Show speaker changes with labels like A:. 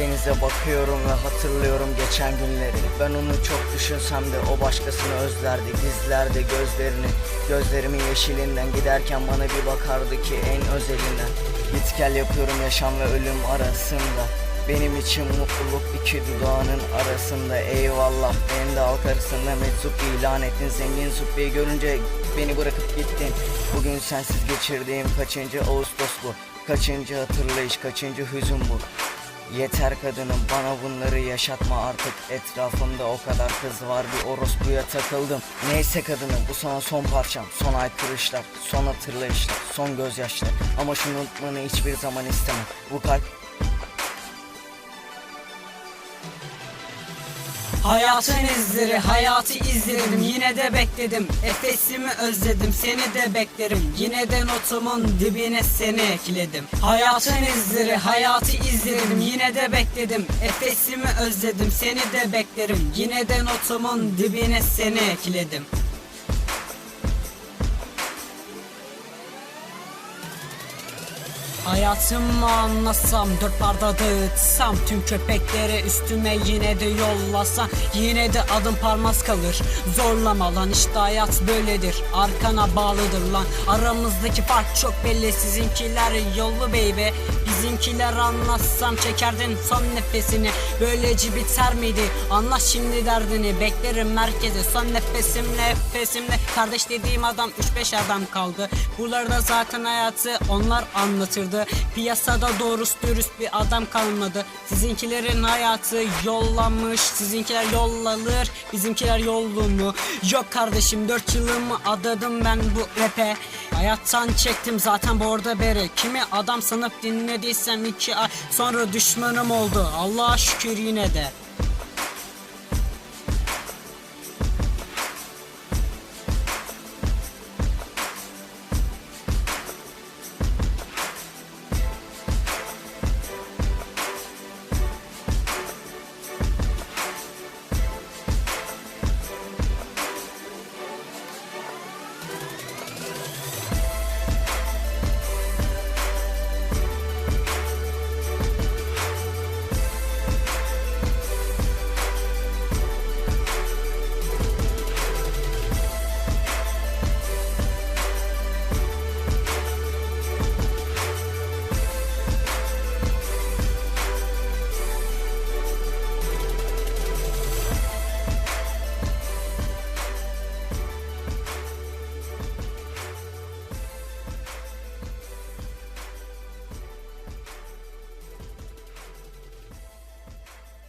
A: Denize bakıyorum ve hatırlıyorum geçen günleri. Ben onu çok düşünsem de o başkasını özlerdi. Gizlerdi gözlerini. Gözlerimin yeşilinden giderken bana bir bakardı ki en özelinden. Git gel yapıyorum yaşam ve ölüm arasında. Benim için mutluluk iki dudağının arasında. Eyvallah beni de halk arasında meczup ilan ettin. Zengin suppeyi görünce beni bırakıp gittin. Bugün sensiz geçirdiğim kaçıncı Ağustos bu? Kaçıncı hatırlayış kaçıncı hüzün bu Yeter kadınım bana bunları yaşatma artık. Etrafımda o kadar kız var bir orospuya takıldım. Neyse kadınım bu sana son parçam. Son aykırışlar, son hatırlayışlar, son gözyaşlar. Ama şunu unutmanı hiçbir zaman istemem. Bu kalp
B: Hayatın izleri, hayatı izledim. Yine de bekledim, Efes'imi özledim. Seni de beklerim, yine de notumun dibine seni ekledim. Hayatın izleri, hayatı izledim. Yine de bekledim, Efes'imi özledim. Seni de beklerim, yine de notumun dibine seni ekledim Hayatımı anlasam dört barda dağıtsam Tüm köpekleri üstüme yine de yollasam Yine de adım parmaz kalır. Zorlama lan işte hayat böyledir Arkana bağlıdır lan. Aramızdaki fark çok belli Sizinkiler yollu baby. Bizimkiler anlatsam çekerdin son nefesini Böylece biter miydi? Anlat şimdi derdini Beklerim merkeze son nefesimle nefesimle. Kardeş dediğim adam 3-5 adam kaldı. Buralarda zaten hayatı onlar anlatırdı Piyasada doğrusu dürüst bir adam kalmadı. Sizinkilerin hayatı yollamış Sizinkiler yollanır Bizimkiler yollu mu? Yok kardeşim 4 yılımı adadım ben bu rap'e. Hayattan çektim zaten borda beri. Kimi adam sanıp dinlediysem iki ay sonra düşmanım oldu. Allah'a şükür yine de